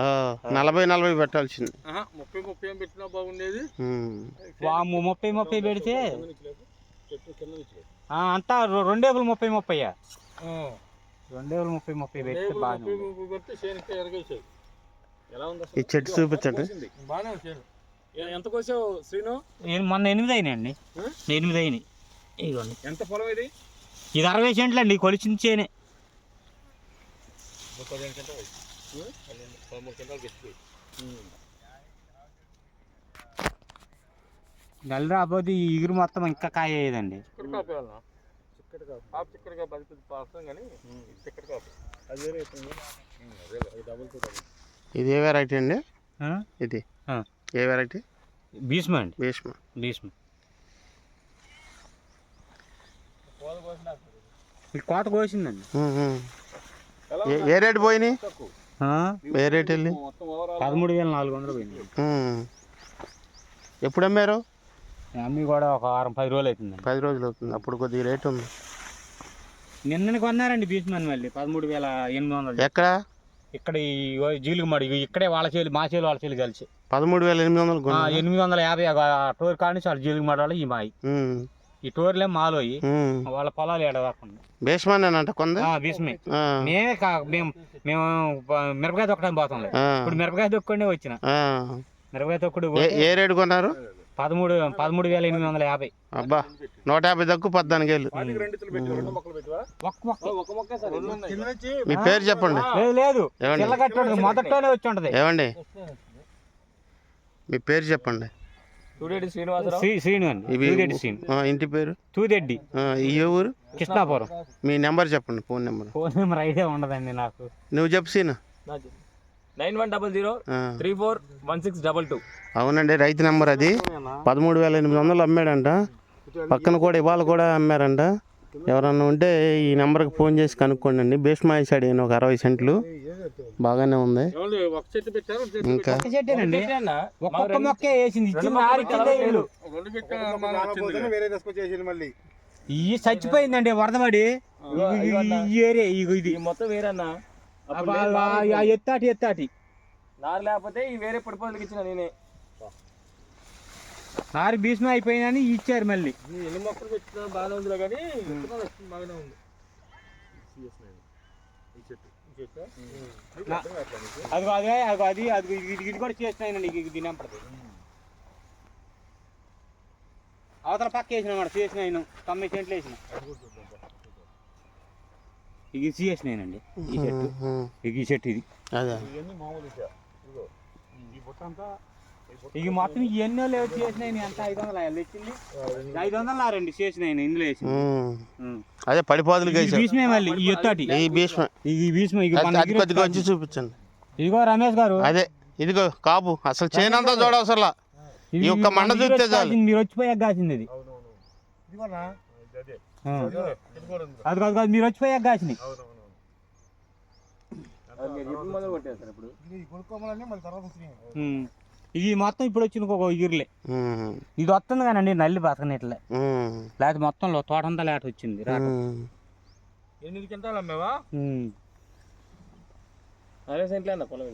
ఆ, నలభై నలభై పెట్టాల్సింది. ముప్పై ముప్పై పెట్టినా బాగుండేది. వాము ముప్పై ముప్పై పెడితే అంతా రెండేపులు ముప్పై ముప్పై రెండేపులు ముప్పై ముప్పై పెడితే ఉంది. ఈ చెట్టు చూపించండి. ఎంత కోసావు శ్రీను? నేను మొన్న ఎనిమిది అయినాయండి ఎనిమిది అయినాయి. ఇదిగోండి. ఎంత పొలం ఇది? ఇది అరవై సెంట్లు అండి కొలిచిన పదమూడు గెచ్చిపోయి నెల రాబోతే ఈ ఇగురు మొత్తం ఇంకా కాయ అయ్యేదండి. చిక్కడి కాపు చిక్కడి కాపు. కాపు చిక్కడి కాపు అది పెద్ద పాస్తాం కానీ చిక్కడి కాపు. అది వేరే అవుతుంది అదే అది డబుల్ టు డబుల్ ఇది ఏ వెరైటీ అండి? ఇది. ఆ. ఏ వెరైటీ భీష్మ అండి. భీష్మ. భీష్మ. కోత కోసిందండి. ఏ రేటు పోయినాయి? వెళ్ళి పదమూడు వేల నాలుగు వందలు పోయింది. ఎప్పుడు అమ్మారు అమ్మి కూడా ఒక వారం పది రోజులు అవుతుందండి. పది రోజులు అవుతుంది. అప్పుడు కొద్దిగా రేట్ ఉంది. నిన్న కొన్నారండి భీష్మని మళ్ళీ పదమూడు వేల ఎనిమిది వందలు. ఎక్కడ? ఇక్కడ ఈ జీలుగు మడి ఇక్కడే వాళ్ళ చేలు మా చేలు వాళ్ళ చేలు కలిసి. పదమూడు వేల ఎనిమిది వందలు ఎనిమిది వందల యాభై ఆ టోర్ కాడి నుంచి వాళ్ళ జీలుగు మడి వాళ్ళు ఈ మాయి. ఈ టోర్లే మాలోయి. వాళ్ళ పొలాలు ఏడదాకుండా భీష్మానేనంట కొంద? భీష్మే. ఆ, మేమే కా మేము మేము మిరపకాయ తొక్కడానికి పోతాం ఇప్పుడు మిరపకాయ తొక్కుండే వచ్చిన. ఆ. మిరపకాయ తొక్కుడు ఏ రేటు కొన్నారు? పదమూడు పదమూడు వేల ఎనిమిది వందల యాభై. అబ్బా నూట యాభై తక్కువ పద్నాలుగు వేలు మీ పేరు చెప్పండి. లేదు మొదట్లోనే వచ్చి ఉంటది. ఏమండి? మీ పేరు చెప్పండి. చూడేటి శ్రీనివాసరావు? శ్రీ శ్రీను అండి ఇవి తూదెడ్డి శ్రీను. ఆ, ఇంటి పేరు? తూదెడ్డి ఆ, ఈ ఏ ఊరు? కృష్ణాపురం. మీ నెంబర్ చెప్పండి ఫోన్ నెంబర్. ఫోన్ నెంబర్ అయితే ఉండదండి నాకు. నువ్వు చెప్పు Seenu. Nine one double zero ఆ, three four one six double two. అవునండి రైతు నెంబర్ అది. పదమూడు వేల ఎనిమిది వందలు అమ్మాడంట. పక్కన కూడా ఇవాళ కూడా అమ్మారంట. ఎవరన్నా ఉంటే ఈ నెంబర్కి ఫోన్ చేసి కనుక్కోండి అండి భీష్మ సైడ్ అయిన ఒక అరవై సెంట్లు బాగానే ఉంది. ఇంకా ఒక్కొక్క మొక్కే వేసింది. ఈ చచ్చిపోయిందండి వరదపడి ఇగో ఇది. మొత్తం వేరన్నా? అబ్బా, ఆ- ఆ ఎత్తాటి ఎత్తాటి. నారు లేకపోతే ఈ వేరే పడిపోతలకి ఇచ్చిన నేనే. నారు భీష్మ అయిపోయిందని ఇచ్చారు మళ్ళీ. ఈ ఎన్ని మొక్కలు పెట్టినా బాగానే ఉందిలే కానీ బాగానే ఉంది. ఈ ఈ అది అదే అది అది అది ఇది ఇది కూడా చేసినాయండి దీని అవతల పక్క వేసిన మాట చేసినాను తొంభై సెంట్లు వేసిన. ఇది చేసినానండి ఈ చెట్టు. ఉమ్, ఇక ఈ చెట్టు ఇది. అదే. ఇక మొత్తం ఎన్నో లేవు చేసినాయి అంత ఐదు వందలు తెచ్చింది? ఐదు వందలు నారండి చేసినాయి ఇందులో వేసి. అదే పడిపోదులు భీష్మే మళ్ళీ ఈ ఎత్తాటి ఈ భీష్మ. ఈ భీష్మ కొద్దిగా వచ్చి చూపించండి. ఇదిగో రమేష్ గారు. అదే ఇదిగో కాపు అసలు చేయనంతా చూడవసరలా. ఇది ఈ ఒక్క మండ చూస్తే వచ్చి చాలు. కాసింది, మీరు వచ్చిపోయాక కాసింది అదే. అది కాదు కాదు మీరు వచ్చిపోయాక కాసినాయి కొట్టేస్తారు ఇప్పుడు. ఇది మొత్తం ఇప్పుడు వచ్చిన ఒక ఇగురులే ఇది వస్తుంది కానండి నల్లి బతకనిట్లే. లేకపోతే మొత్తం లో- తోటంతా లేట వచ్చింది. ఎనిమిది క్వింటాలు అమ్మేవా ఉమ్. అరే సెంట్లే అన్న పొలం